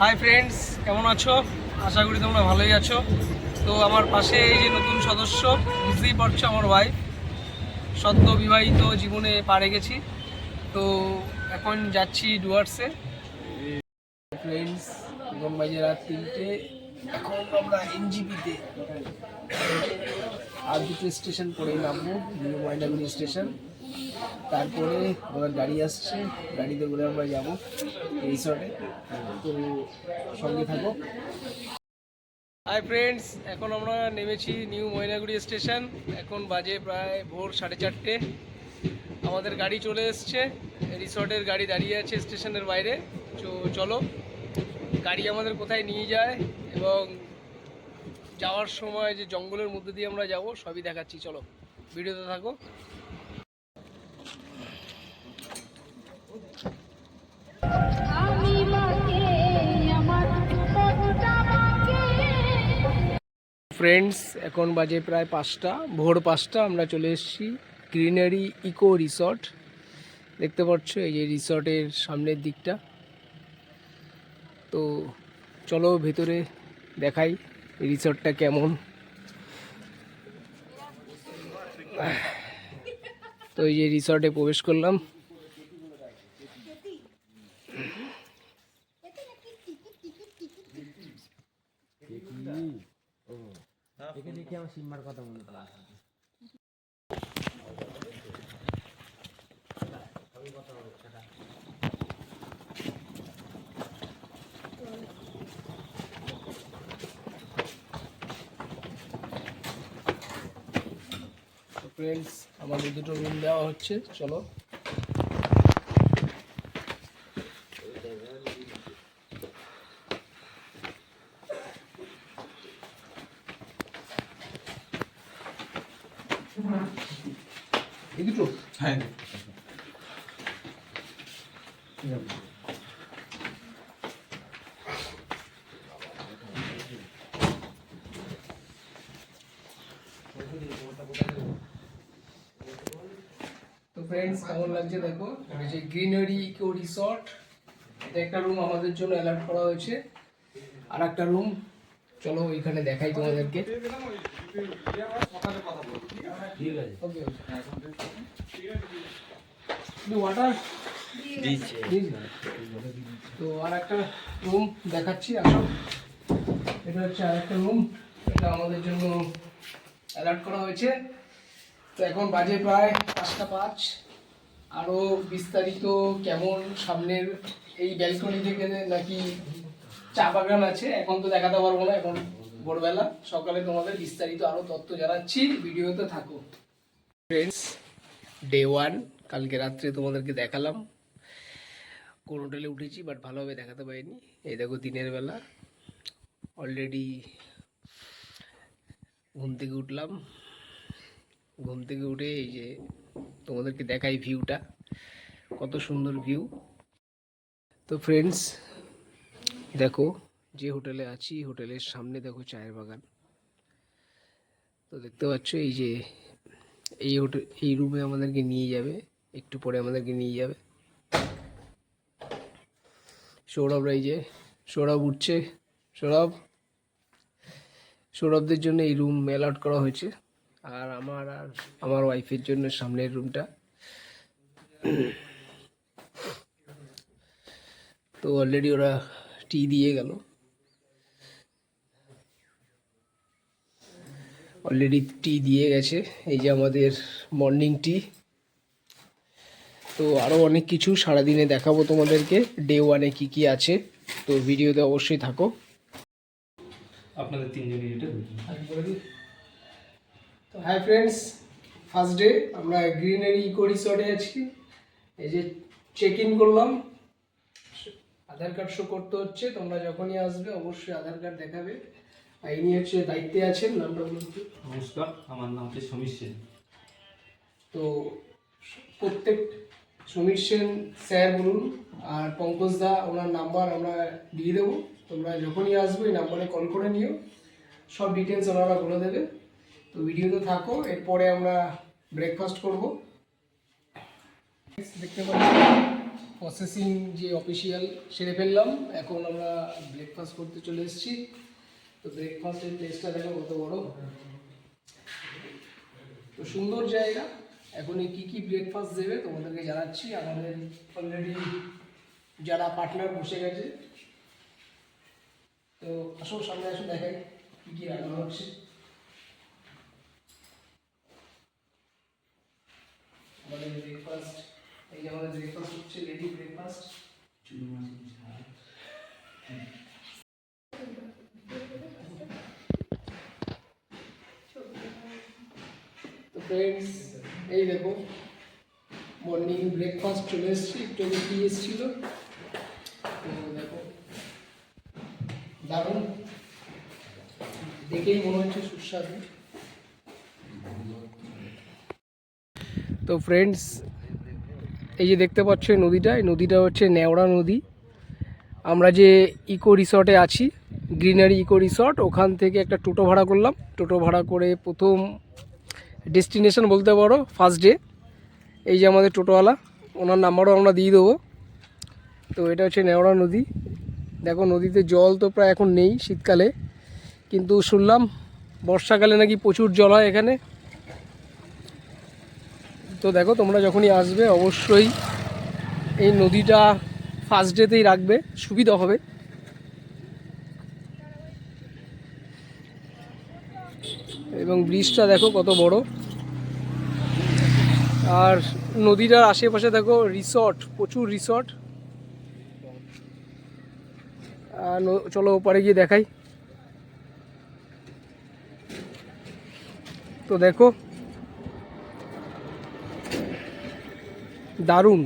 Hi friends কেমন আছো? আশা করি তোমরা ভালোই আছো। তো আমার পাশে এই যে নতুন সদস্য, বুঝতেই পারছ আমার ওয়াইফ সদ্য বিবাহিত জীবনে পারে গেছি তো এখন যাচ্ছি ডুয়ার্সে ফ্রেন্ডস এখন রাত তিনটে। এখন আমরা এনজিপিতে আর দুটো স্টেশন পরেই নামবো নিউ ময়নাগুড়ি স্টেশন তারপরে আমার গাড়ি আসছে, গাড়িতে করে আমরা যাব রিসর্টে তো সঙ্গে থাকো। হাই ফ্রেন্ডস এখন আমরা নেমেছি নিউ ময়নাগুড়ি স্টেশন। এখন বাজে প্রায় ভোর সাড়ে চারটে। আমাদের গাড়ি চলে এসছে। রিসর্টের গাড়ি দাঁড়িয়ে আছে স্টেশনের বাইরে। তো চলো, গাড়ি আমাদের কোথায় নিয়ে যায় এবং যাওয়ার সময় যে জঙ্গলের মধ্যে দিয়ে আমরা যাব, সবই দেখাচ্ছি। চলো, ভিডিওতে থাকো আমি মাকে আমার পথটা মাকে ফ্রেন্ডস এখন বাজে প্রায় পাঁচটা, ভোর পাঁচটা, আমরা চলে এসেছি গ্রিনারি ইকো রিসর্ট দেখতে পাচ্ছ এই যে রিসর্টের সামনের দিকটা। তো চলো ভেতরে দেখাই রিসর্টটা কেমন। তো এই যে রিসর্টে প্রবেশ করলাম একে দেখে আমার সিম্বার কথা মনে পড়ে তো ফ্রেন্ডস আমাদের দুটো রুম দেওয়া হচ্ছে চলো। এই দুটো? হ্যাঁ তো ফ্রেন্ডস কেমন লাগছে দেখো? এই যে গ্রিনারি ইকো রিসর্ট এটা একটা রুম আমাদের জন্য অ্যালার্ট করা হয়েছে। আর একটা রুম চলো ওইখানে দেখাই তোমাদেরকে। ওয়াটার তো আর একটা রুম দেখাচ্ছি আসো এটা হচ্ছে আর একটা রুম এটা আমাদের জন্য অ্যালার্ট করা হয়েছে। তো এখন বাজে প্রায় পাঁচটা পাঁচ। আরও বিস্তারিত কেমন সামনের এই ব্যালকনি থেকে নাকি চা বাগান আছে? এখন তো দেখাতে পারব না, এখন ভোরবেলা। সকালে তোমাদের বিস্তারিত আরও তথ্য জানাচ্ছি, ভিডিওতে থাকো। ফ্রেন্ডস ডে ওয়ান কালকে রাত্রে তোমাদেরকে দেখালাম। কোন হোটেলে উঠেছি বাট ভালোভাবে দেখাতে পারিনি। এই দেখো দিনের বেলা। অলরেডি ঘুম থেকে উঠলাম। ঘুম থেকে উঠে এই যে তোমাদেরকে দেখাই ভিউটা কত সুন্দর ভিউ তো ফ্রেন্ডস দেখো, যে হোটেলে আছি হোটেলের সামনে দেখো চায়ের বাগান। তো দেখতে পাচ্ছ, এই যে, এই হোটেল এই রুমে আমাদেরকে নিয়ে যাবে, একটু পরে আমাদেরকে নিয়ে যাবে। সৌরভ এই যে, সৌরভ উঠছে। সৌরভ, সৌরভদের জন্য এই রুম অ্যালট করা হয়েছে। আর আমার আর আমার ওয়াইফের জন্য সামনের রুমটা তো অলরেডি ওরা টি দিয়ে গেল। অলরেডি টি দিয়ে গেছে। এই যে আমাদের মর্নিং টি তো আরও অনেক কিছু সারাদিনে দেখাবো তোমাদেরকে। ডে ওয়ানে কি কি আছে? তো ভিডিওতে অবশ্যই থাকো। আপনাদের তিনজনের এটা তো হাই ফ্রেন্ডস ফার্স্ট ডে আমরা গ্রিনারি ইকো রিসর্টে আছি। এই যে চেক ইন করলাম। আধার কার্ড শো করতে হচ্ছে তোমরা যখনই আসবে অবশ্যই আধার কার্ড দেখাবে। আর ইনি হচ্ছে দায়িত্বে আছেন নামটা বলুন। নমস্কার আমার নাম হচ্ছে সমীর সেন। তো প্রত্যেক সমীর সেন স্যার বলুন আর পঙ্কজ দা ওনার নাম্বার আমরা দিয়ে দেবো। তোমরা যখনই আসবে এই নাম্বারে কল করে নিও। সব ডিটেলস ওনারা বলে দেবে। তো ভিডিওতে থাকো, এরপরে আমরা ব্রেকফাস্ট করব। দেখতে পাচ্ছি প্রসেসিং যে অফিসিয়াল সেরে ফেললাম, এখন আমরা ব্রেকফাস্ট করতে চলে এসেছি। তো ব্রেকফাস্টের টেস্টটা দেখো কত বড়। তো সুন্দর জায়গা। এখন এই কী কী ব্রেকফাস্ট দেবে তোমাদেরকে জানাচ্ছি। আমাদের অলরেডি যারা পার্টনার বসে গেছে। তো আসো, সামনে আসো, দেখাই কী কী রান্না হচ্ছে। আমাদের ব্রেকফাস্ট এই যে আমাদের ব্রেকফাস্ট হচ্ছে রেডি ব্রেকফাস্ট তো ফ্রেন্ডস এই দেখো মর্নিং ব্রেকফাস্ট চলে এসেছি একটু আগে কি এসেছিল? তো দেখো দারুণ। দেখেই মনে হচ্ছে সুস্বাদু। তো ফ্রেন্ডস এই যে দেখতে পাচ্ছ এই নদীটা এই নদীটা হচ্ছে নেওড়া নদী। আমরা যে ইকো রিসর্টে আছি গ্রিনারি ইকো রিসর্ট ওখান থেকে একটা টোটো ভাড়া করলাম। টোটো ভাড়া করে প্রথম ডেস্টিনেশন বলতে পারো ফার্স্ট ডে এই যে আমাদের টোটোওয়ালা, ওনার নাম্বারও আমরা দিয়ে দেবো। তো এটা হচ্ছে নেওড়া নদী। দেখো নদীতে জল তো প্রায় এখন নেই শীতকালে। কিন্তু শুনলাম, বর্ষাকালে নাকি প্রচুর জল হয় এখানে। তো দেখো, তোমরা যখনই আসবে, অবশ্যই এই নদীটা ফার্স্ট ডেতেই রাখবে, সুবিধা হবে। এবং ব্রিজটা দেখো কত বড়। আর নদীটার আশেপাশে দেখো রিসর্ট প্রচুর রিসর্ট চলো ওপারে গিয়ে দেখাই। তো দেখো দারুণ।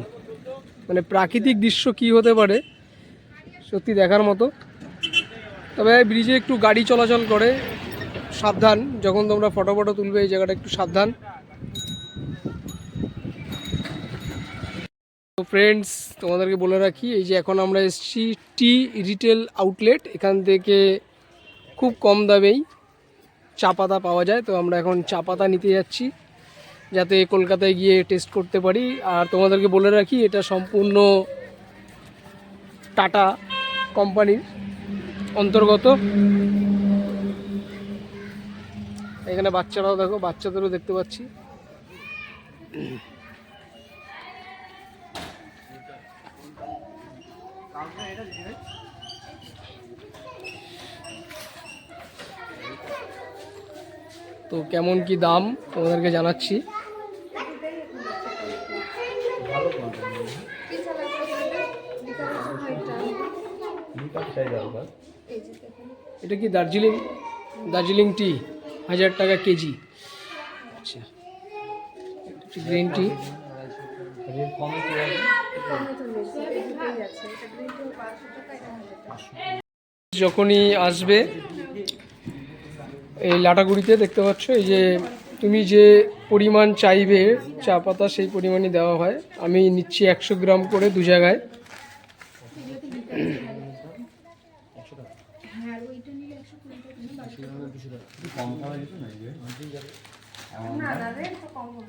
মানে প্রাকৃতিক দৃশ্য কি হতে পারে, সত্যি দেখার মতো। তবে ব্রিজে একটু গাড়ি চলাচল করে, সাবধান। যখন তোমরা ফটো ফটো তুলবে, এই জায়গাটা একটু সাবধান। তো ফ্রেন্ডস তোমাদেরকে বলে রাখি, এই যে এখন আমরা এসছি টি রিটেল আউটলেট এখান থেকে খুব কম দামেই চা পাতা পাওয়া যায়। তো আমরা এখন চা পাতা নিতে যাচ্ছি। যাতে কলকাতায় গিয়ে টেস্ট করতে পারি। আর তোমাদেরকে বলে রাখি, এটা সম্পূর্ণ টাটা কোম্পানির অন্তর্গত। এখানে বাচ্চারাও দেখো, বাচ্চাদেরও দেখতে পাচ্ছি। তো কেমন কি দাম, তোমাদেরকে জানাচ্ছি। এটা কি দার্জিলিং? দার্জিলিং টি হাজার টাকা কেজি। আচ্ছা। গ্রিন টি যখনই আসবে, এই লাটাগুড়িতে দেখতে পাচ্ছ, এই যে তুমি যে পরিমাণ চাইবে, চা পাতা সেই পরিমাণই দেওয়া হয়। আমি নিচ্ছি একশো গ্রাম করে দু জায়গায়।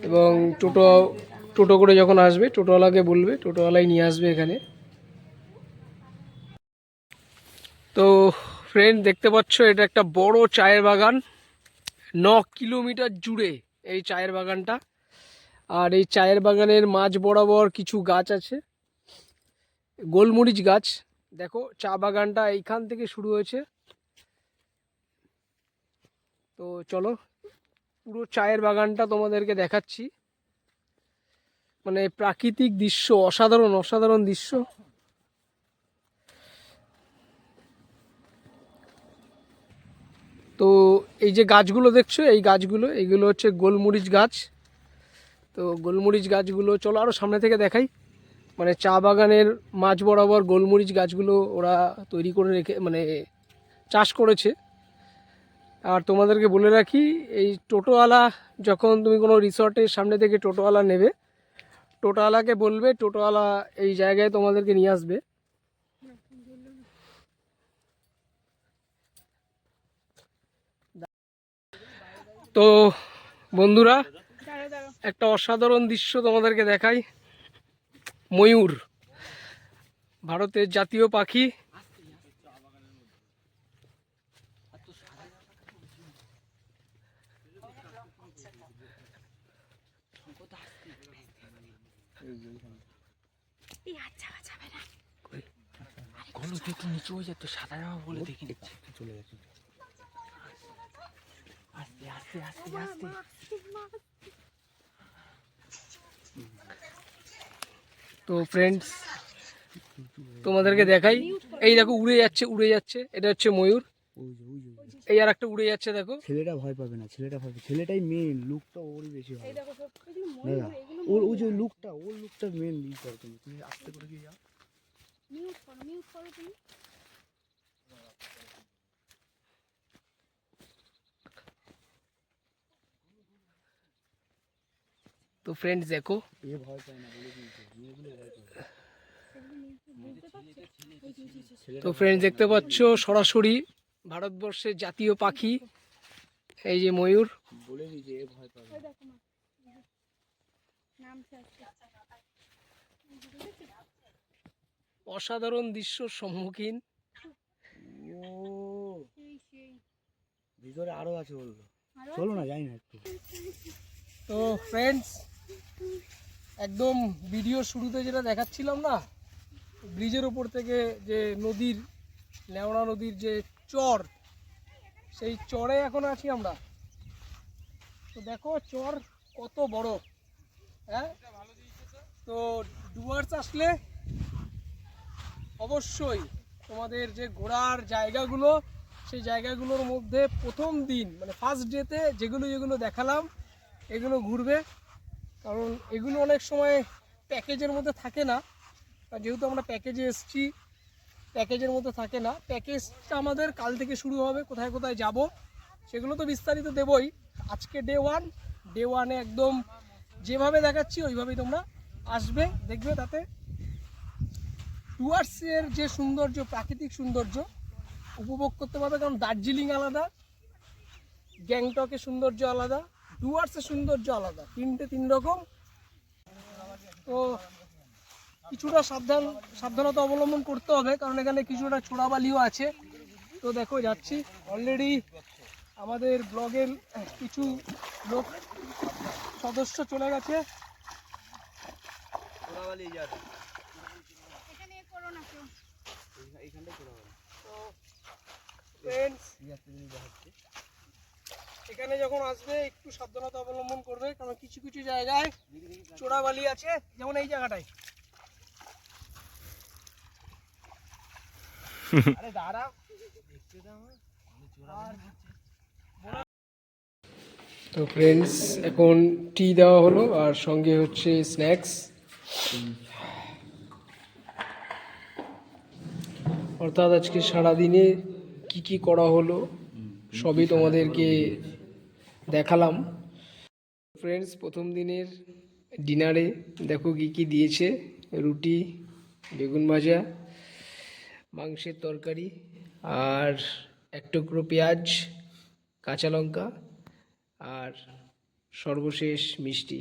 এবং টোটো টোটো করে যখন আসবে টোটোওয়ালাকে বলবে টোটোওয়ালাই নিয়ে আসবে এখানে। তো ফ্রেন্ড দেখতে পাচ্ছ এটা একটা বড় চায়ের বাগান। ন কিলোমিটার জুড়ে এই চায়ের বাগানটা। আর এই চায়ের বাগানের মাঝ বরাবর কিছু গাছ আছে। গোলমরিচ গাছ। দেখো চা বাগানটা এইখান থেকে শুরু হয়েছে। তো চলো, পুরো চায়ের বাগানটা তোমাদেরকে দেখাচ্ছি। মানে প্রাকৃতিক দৃশ্য, অসাধারণ অসাধারণ দৃশ্য। তো এই যে গাছগুলো দেখছ, এই গাছগুলো এইগুলো হচ্ছে গোলমরিচ গাছ। তো গোলমরিচ গাছগুলো, চলো আরও সামনে থেকে দেখাই। মানে চা বাগানের মাঝ বরাবর গোলমরিচ গাছগুলো ওরা তৈরি করে রেখে মানে চাষ করেছে। আর তোমাদেরকে বলে রাখি, এই টোটোওয়ালা যখন তুমি কোনো রিসর্টের সামনে থেকে টোটোওয়ালা নেবে, টোটোওয়ালাকে বলবে, টোটোওয়ালা এই জায়গায় তোমাদেরকে নিয়ে আসবে। তো বন্ধুরা, একটা অসাধারণ দৃশ্য তোমাদেরকে দেখাই। ময়ূর, ভারতের জাতীয় পাখি। একটু নিচু হয়ে যেত সাদা জামা বলে দেখি চলে যাচ্ছে আস্তে আস্তে আস্তে আস্তে তো ফ্রেন্ডস তোমাদেরকে দেখাই। এই দেখো উড়ে যাচ্ছে উড়ে যাচ্ছে। এটা হচ্ছে ময়ূর। এই আর একটা উড়ে যাচ্ছে দেখো। ছেলেটা ভয় পাবে না ছেলেটা ভয় পাবে। ছেলেটাই মেন লুকটা ওরই বেশি হবে এই দেখো সব এগুলো ময়ূর এগুলো ওর ওই যে লুকটা ওর লুকটা মেন তুমি। তুমি আস্তে করে গিয়ে যাও? মিউট করো মিউট করো তুমি তো ফ্রেন্ডস দেখো এ ভয় পায় না বলে দিয়েছে। তো ফ্রেন্ডস দেখতে পাচ্ছ সরাসরি ভারতবর্ষের জাতীয় পাখি এই যে ময়ূর। বলে দিয়েছে এ ভয় পাবে ওই দেখো মা নামছে আজকে অসাধারণ দৃশ্যর সম্মুখীন। ও সেই সেই। ভিতরে আরও আছে বলল চলো না যাই না একটু। তো ফ্রেন্ডস একদম ভিডিও শুরুতে যেটা দেখাচ্ছিলাম না ব্রিজের ওপর থেকে যে নদীর লেওড়া নদীর যে চর সেই চরে এখন আছি আমরা। তো দেখো চর কত বড় হ্যাঁ? তো ডুয়ার্স আসলে অবশ্যই তোমাদের যে ঘোরার জায়গাগুলো, সেই জায়গাগুলোর মধ্যে প্রথম দিন মানে ফার্স্ট ডেতে যেগুলো যেগুলো দেখালাম, এগুলো ঘুরবে। কারণ এগুলো অনেক সময় প্যাকেজের মধ্যে থাকে না। যেহেতু আমরা প্যাকেজে এসেছি, প্যাকেজের মধ্যে থাকে না। প্যাকেজটা আমাদের কাল থেকে শুরু হবে, কোথায় কোথায় যাব, সেগুলো তো বিস্তারিত দেবই। আজকে ডে ওয়ান ডে ওয়ানে একদম যেভাবে দেখাচ্ছি, ওইভাবেই তোমরা আসবে, দেখবে তাতে। ডুয়ার্সের যে সৌন্দর্য, প্রাকৃতিক সৌন্দর্য উপভোগ করতে পারবে, কারণ দার্জিলিং আলাদা, গ্যাংটকের সৌন্দর্য আলাদা ডুয়ার্সের সৌন্দর্য আলাদা, তিনটে তিন রকম। তো কিছুটা সাবধান, সাবধানতা অবলম্বন করতে হবে, কারণ এখানে কিছুটা ছোড়াবালিও আছে। তো দেখো, যাচ্ছি। অলরেডি আমাদের ব্লগের কিছু লোক, সদস্য চলে গেছে। এখানে এ করো না কেউ তো friends, এখানে যখন আসবে একটু সাবধানতা অবলম্বন করবে কারণ কিছু কিছু জায়গায় চোরাবালি আছে যেমন এই জায়গাটায়। আরে দাঁড়া। তো ফ্রেন্ডস এখন টি দেওয়া হলো আর সঙ্গে হচ্ছে স্ন্যাক্স অর্থাৎ আজকে সারাদিনে কি কি করা হলো, সবই তোমাদেরকে দেখালাম। ফ্রেন্ডস প্রথম দিনের ডিনারে দেখো কি কি দিয়েছে, রুটি, বেগুন ভাজা, মাংসের তরকারি আর এক টুকরো পেঁয়াজ, কাঁচা লঙ্কা আর সর্বশেষ মিষ্টি।